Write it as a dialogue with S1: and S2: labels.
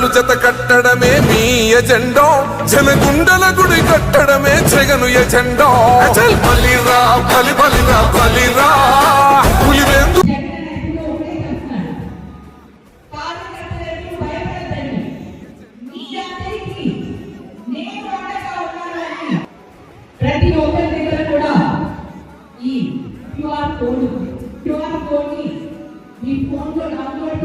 S1: జెండలు జత కట్టడమే మీ ఎజెండో. జనగుండల గుడి కట్టడమే జగను ఎజెండో. బలిరా బలి బలిరా బలిరా పులివేందు
S2: ప్రతి ఒక్కరి దగ్గర కూడా ఈ క్యూఆర్ కోడ్ క్యూఆర్ మీ ఫోన్లో డౌన్లోడ్